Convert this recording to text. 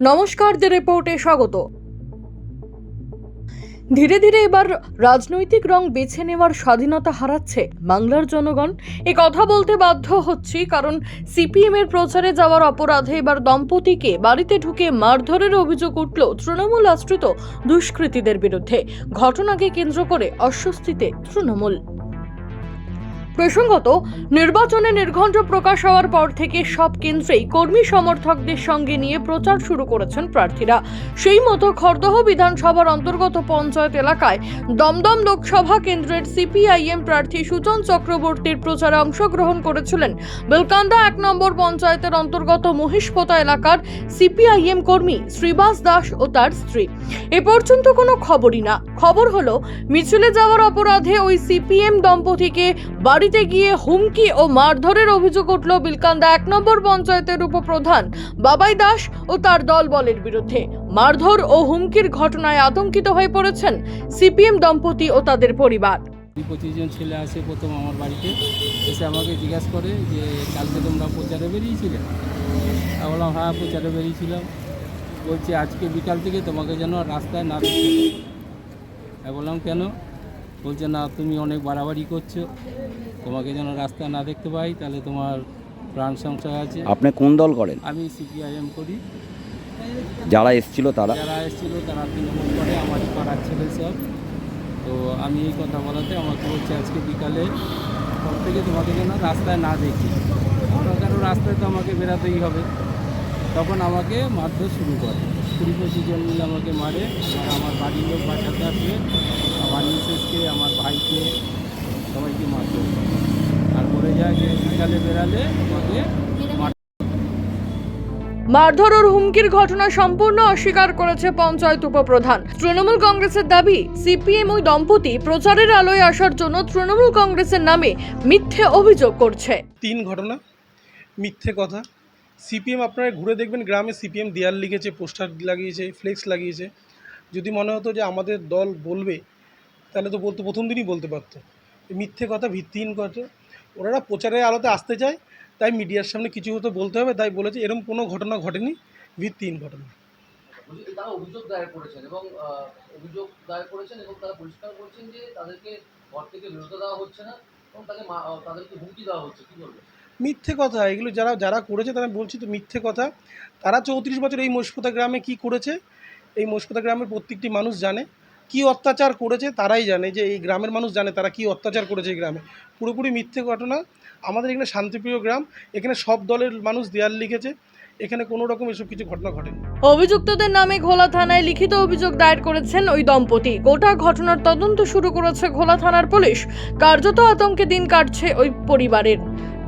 নমস্কার দ্য রিপোর্টে স্বাগত। ধীরে ধীরে এবার রাজনৈতিক রং বেছে নেওয়ার স্বাধীনতা হারাচ্ছে বাংলার জনগণ। এ কথা বলতে বাধ্য হচ্ছি কারণ সিপিএম এর প্রচারে যাওয়ার অপরাধে এবার দম্পতিকে বাড়িতে ঢুকে মারধরের অভিযোগ উঠল তৃণমূল আশ্রিত দুষ্কৃতীদের বিরুদ্ধে। ঘটনাকে কেন্দ্র করে অস্বস্তিতে তৃণমূল। প্রসঙ্গত, নির্বাচনে নির্ঘণ্ট প্রকাশ হওয়ার পর থেকে সব কেন্দ্রেই কর্মী সমর্থকদের সঙ্গে নিয়ে প্রচার শুরু করেছেন প্রার্থীরা। সেই মতো খড়দহ বিধানসভার অন্তর্গত পঞ্চায়েত এলাকায় দমদম লোকসভা কেন্দ্রের সিপিআইএম প্রার্থী সুজন চক্রবর্তীর প্রচারে অংশগ্রহণ করেছিলেন। বেলকান্দা এক নম্বর পঞ্চায়েতের অন্তর্গত মহিষপোতা এলাকার সিপিআইএম কর্মী শ্রীবাস দাস ও তার স্ত্রী। এ পর্যন্ত কোনো খবরই না। খবর হলো, মিছিলে যাওয়ার অপরাধে ওই সিপিএম দম্পতিকে বাড়িতে গিয়ে হুমকি ও মারধরের অভিযোগ উঠল বিলকান্দা এক নম্বর পঞ্চায়েতের উপপ্রধান বাবাই দাস ও তার দলবলের বিরুদ্ধে। মারধর ও হুমকির ঘটনায় আতঙ্কিত হয়ে পড়েছেন সিপিএম দম্পতি ও তাদের পরিবার। কুড়ি পঁচিশ জন ছেলে আসে প্রথম আমার বাড়িতে। এসে আমাকে জিজ্ঞাসা করে যে, কালকে তোমরা প্রচারে বেরিয়েছিলে? বললাম হ্যাঁ প্রচারে বেরিয়েছিলাম। বলছে, আজকে বিকাল থেকে তোমাকে যেন রাস্তায় না আমি বললাম, কেন? বলছে না তুমি অনেক বাড়াবাড়ি করছ। তোমাকে যেন রাস্তা না দেখতে পাই তাহলে তোমার প্রাণ সংশয় আছে। আপনি কোন দল করেন? আমি সিপিআইএম করি। যারা এসছিল তারা? যারা এসেছিল তারা তৃণমূল করে আমার পাড়ার ছেলে সব। তো আমি এই কথা বলাতে আমাকে বলছে আজকে বিকালে পর থেকে তোমাকে যেন রাস্তায় না দেখি। কারও রাস্তায় তো আমাকে বেরাতেই হবে। তখন আমাকে মারধর শুরু করে। কুড়ি পঁচিশ জন মিলে আমাকে মারে আর আমার বাড়ির লোক বাঁচাতে আসবে আমার মিসেসকে আমার ভাইকে সবাইকে মারধর আর বলে যায় যে বিকালে বেরালে আমাকে মারধর ও হুমকির ঘটনা সম্পূর্ণ অস্বীকার করেছে পঞ্চায়েত উপপ্রধান। তৃণমূল কংগ্রেসের দাবি সিপিএম ওই দম্পতি প্রচারের আলোয় আসার জন্য তৃণমূল কংগ্রেসের নামে মিথ্যে অভিযোগ করছে। তিন ঘটনা মিথ্যে কথা। সিপিএম আপনারা ঘুরে দেখবেন গ্রামে সিপিএম দেয়াল লিখেছে, পোস্টার লাগিয়েছে, ফ্লেক্স লাগিয়েছে। যদি মনে হতো যে আমাদের দল বলবে, তাহলে তো বলতো, প্রথম দিনই বলতে পারতো। মিথ্যে কথা, ভিত্তিহীন কথা। ওনারা প্রচারের আলোতে আসতে চায়, তাই মিডিয়ার সামনে কিছু হতো বলতে হবে, তাই বলেছে এরকম কোনো ঘটনা ঘটেনি, ভিত্তিহীন ঘটনা। তারা অভিযোগ দায়ের করেছেন এবং অভিযোগ দায়ের করেছেন এবং তারা পরিষ্কার করছেন যে তাদেরকে ঘর থেকে দেওয়া হচ্ছে না এবং তাদেরকে হুমকি দেওয়া হচ্ছে, কি মিথ্যে কথা, এগুলো যারা যারা করেছে তারা বলছি তো মিথ্যে কথা। তারা চৌত্রিশ বছর এই মশপুতা গ্রামে কি করেছে? এই মশপুতা গ্রামের প্রত্যেকটি মানুষ জানে। কি অত্যাচার করেছে তারাই জানে। যে এই গ্রামের মানুষ জানে তারা কি অত্যাচার করেছে এই গ্রামে। পুরোপুরি মিথ্যে ঘটনা। আমাদের এখানে শান্তিপ্রিয় গ্রাম। এখানে সব দলের মানুষ দেয়াল লিখেছে। এখানে কোনো রকম এসব কিছু ঘটনা ঘটেনি। অভিযুক্তদের নামে ঘোলা থানায় লিখিত অভিযোগ দায়ের করেছেন ওই দম্পতি। গোটা ঘটনার তদন্ত শুরু করেছে ঘোলা থানার পুলিশ। কার্যত আতঙ্কে দিন কাটছে ওই পরিবারের।